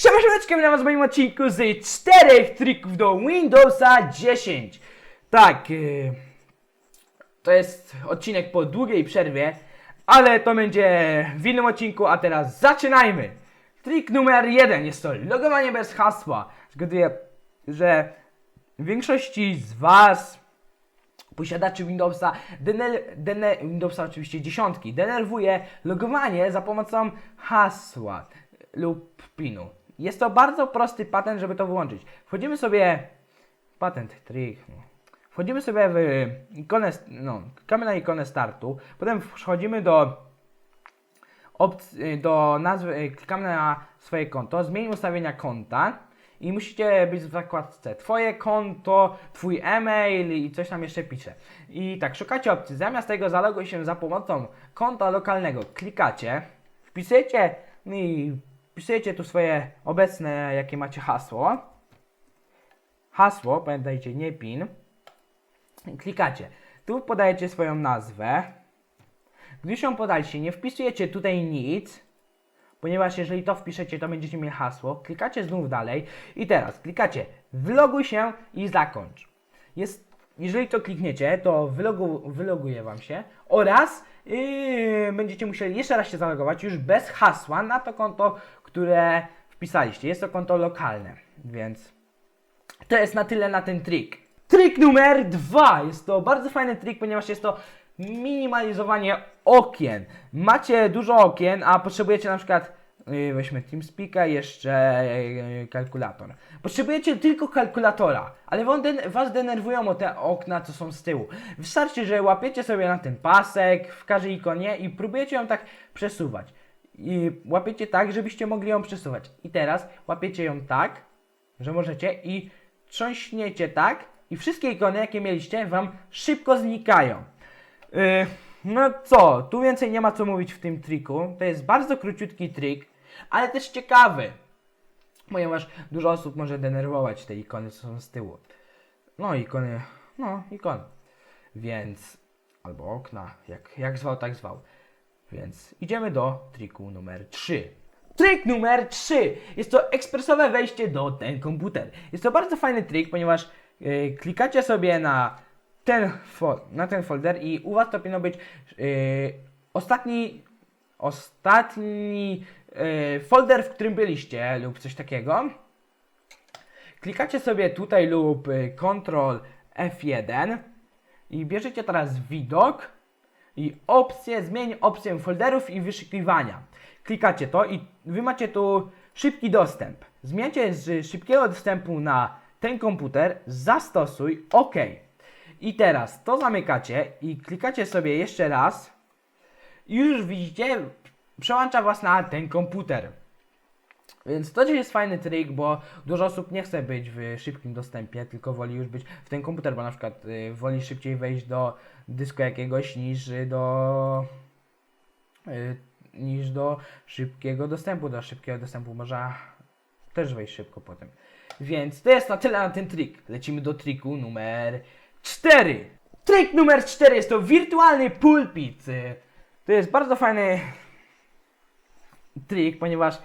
Siema, siemeczkę, witam was w moim odcinku z czterech trików do Windowsa 10. Tak, yy, to jest odcinek po długiej przerwie, ale to będzie w innym odcinku, a teraz zaczynajmy. Trik numer jeden jest to logowanie bez hasła. Zgaduję, że w większości z was posiadaczy Windowsa, dener, dener, Windowsa oczywiście dziesiątki, denerwuje logowanie za pomocą hasła lub pinu. Jest to bardzo prosty patent, żeby to wyłączyć. Wchodzimy sobie, patent, trik, no. wchodzimy sobie w ikonę, no, klikamy na ikonę startu, potem wchodzimy do do nazwy, klikamy na swoje konto, zmień ustawienia konta i musicie być w zakładce Twoje konto, Twój e-mail i coś tam jeszcze pisze. I tak, szukacie opcji. Zamiast tego zaloguj się za pomocą konta lokalnego. Klikacie, wpisujecie i wpisujecie tu swoje obecne, jakie macie hasło. Hasło, pamiętajcie, nie PIN. Klikacie. Tu podajecie swoją nazwę. Gdy się podaliście, nie wpisujecie tutaj nic, ponieważ jeżeli to wpiszecie, to będziecie mieli hasło. Klikacie znów dalej i teraz klikacie wyloguj się i zakończ. Jest, jeżeli to klikniecie, to wylogu, wyloguje Wam się oraz yy, będziecie musieli jeszcze raz się zalogować już bez hasła na to konto, które wpisaliście. Jest to konto lokalne, więc to jest na tyle na ten trik. Trik numer dwa. Jest to bardzo fajny trik, ponieważ jest to minimalizowanie okien. Macie dużo okien, a potrzebujecie na przykład, yy, weźmy TeamSpeak'a, jeszcze yy, kalkulator. Potrzebujecie tylko kalkulatora, ale was denerwują te okna, co są z tyłu. Wystarczy, że łapiecie sobie na ten pasek w każdej ikonie i próbujecie ją tak przesuwać. I łapiecie tak, żebyście mogli ją przesuwać. I teraz łapiecie ją tak, że możecie i trząśniecie tak i wszystkie ikony, jakie mieliście, wam szybko znikają. Yy, no co, tu więcej nie ma co mówić w tym triku. To jest bardzo króciutki trik, ale też ciekawy. Ponieważ dużo osób może denerwować te ikony, co są z tyłu. No, ikony, no, ikony. Więc, albo okna, jak, jak zwał, tak zwał. Więc idziemy do triku numer 3. Trik numer 3 jest to ekspresowe wejście do ten komputer. Jest to bardzo fajny trik, ponieważ yy, klikacie sobie na ten, na ten folder i u Was to powinno być yy, ostatni, ostatni yy, folder, w którym byliście lub coś takiego. Klikacie sobie tutaj lub y, Ctrl F1 i bierzecie teraz widok i opcję, zmień opcję folderów i wyszukiwania. Klikacie to i wy macie tu szybki dostęp. Zmieniacie z szybkiego dostępu na ten komputer, zastosuj OK. I teraz to zamykacie i klikacie sobie jeszcze raz już widzicie, przełącza was na ten komputer. Więc to też jest fajny trik, bo dużo osób nie chce być w szybkim dostępie, tylko woli już być w ten komputer, bo na przykład y, woli szybciej wejść do dysku jakiegoś niż do y, niż do szybkiego dostępu. Do szybkiego dostępu można też wejść szybko potem. Więc to jest na tyle na ten trik. Lecimy do triku numer 4. Trik numer 4 jest to wirtualny pulpit. Y, To jest bardzo fajny trik, ponieważ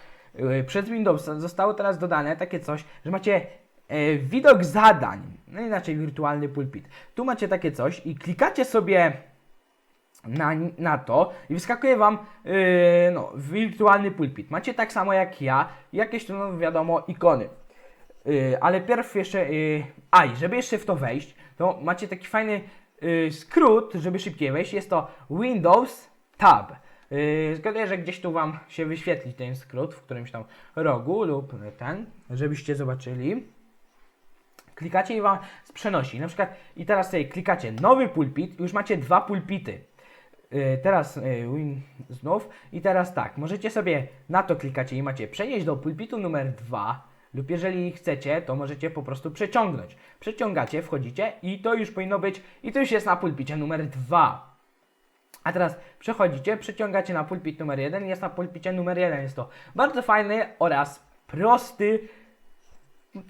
przez Windows zostało teraz dodane takie coś, że macie e, widok zadań, no inaczej wirtualny pulpit. Tu macie takie coś i klikacie sobie na, na to i wyskakuje wam yy, no, wirtualny pulpit. Macie tak samo jak ja, jakieś tu no, wiadomo ikony. Yy, ale pierw jeszcze, yy, a i żeby jeszcze w to wejść, to macie taki fajny skrót, żeby szybciej wejść, jest to Windows Tab. Yy, zgaduję, że gdzieś tu wam się wyświetli ten skrót w którymś tam rogu lub ten, żebyście zobaczyli klikacie i wam przenosi. Na przykład i teraz sobie klikacie nowy pulpit, już macie dwa pulpity. Yy, teraz yy, win znów i teraz tak, możecie sobie na to klikacie i macie przenieść do pulpitu numer 2 lub jeżeli chcecie, to możecie po prostu przeciągnąć. Przeciągacie, wchodzicie i to już powinno być i to już jest na pulpicie numer 2. A teraz przechodzicie, przeciągacie na pulpit numer 1 jest na pulpicie numer 1. Jest to bardzo fajny oraz prosty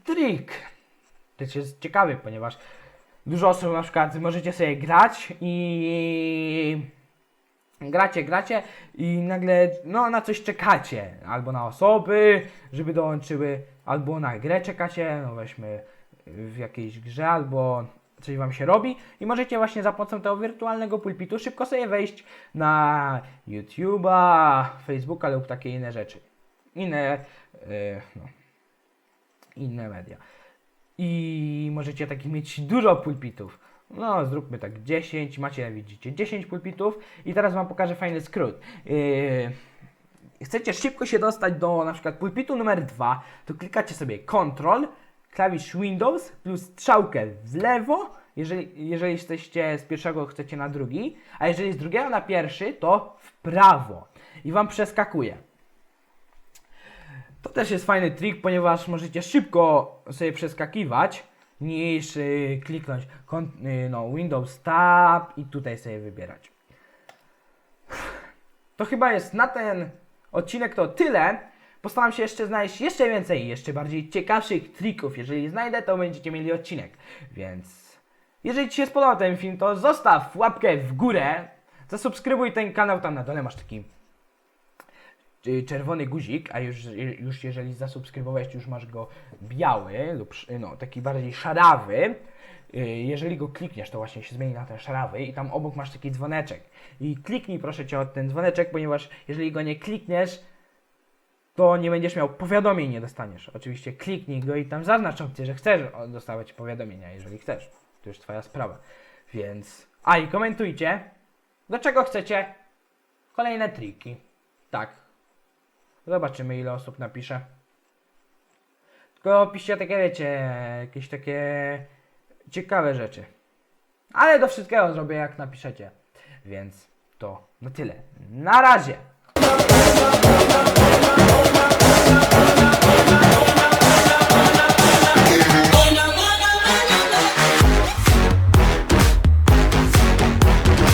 trik. To jest ciekawy, ponieważ dużo osób na przykład możecie sobie grać i gracie, gracie i nagle no, na coś czekacie. Albo na osoby, żeby dołączyły, albo na grę czekacie, no weźmy w jakiejś grze, albo coś wam się robi i możecie właśnie za pomocą tego wirtualnego pulpitu szybko sobie wejść na YouTube'a, Facebooka lub takie inne rzeczy. Inne, yy, no, inne media. I możecie takich mieć dużo pulpitów. No, zróbmy tak 10, macie, widzicie, 10 pulpitów i teraz Wam pokażę fajny skrót. Yy, chcecie szybko się dostać do na przykład pulpitu numer 2, to klikacie sobie Ctrl, klawisz Windows plus strzałkę w lewo, jeżeli, jeżeli jesteście z pierwszego, chcecie na drugi, a jeżeli z drugiego na pierwszy, to w prawo i Wam przeskakuje. To też jest fajny trik, ponieważ możecie szybko sobie przeskakiwać niż y, kliknąć kon- y, no, Windows Tab i tutaj sobie wybierać. To chyba jest na ten odcinek to tyle. Postaram się jeszcze znaleźć jeszcze więcej, jeszcze bardziej ciekawszych trików. Jeżeli znajdę, to będziecie mieli odcinek. Więc jeżeli Ci się spodobał ten film, to zostaw łapkę w górę. Zasubskrybuj ten kanał, tam na dole masz taki y, czerwony guzik, a już, już jeżeli zasubskrybowałeś, już masz go biały lub no, taki bardziej szarawy. Y, Jeżeli go klikniesz, to właśnie się zmieni na ten szarawy i tam obok masz taki dzwoneczek. I kliknij proszę Cię o ten dzwoneczek, ponieważ jeżeli go nie klikniesz, to nie będziesz miał powiadomień, nie dostaniesz. Oczywiście kliknij go i tam zaznacz opcję, że chcesz dostawać powiadomienia, jeżeli chcesz. To już Twoja sprawa. Więc... A i komentujcie, do czego chcecie kolejne triki. Tak, Zobaczymy ile osób napisze. Tylko piszcie takie, wiecie, jakieś takie ciekawe rzeczy. Ale do wszystkiego zrobię jak napiszecie. Więc to na tyle. Na razie! my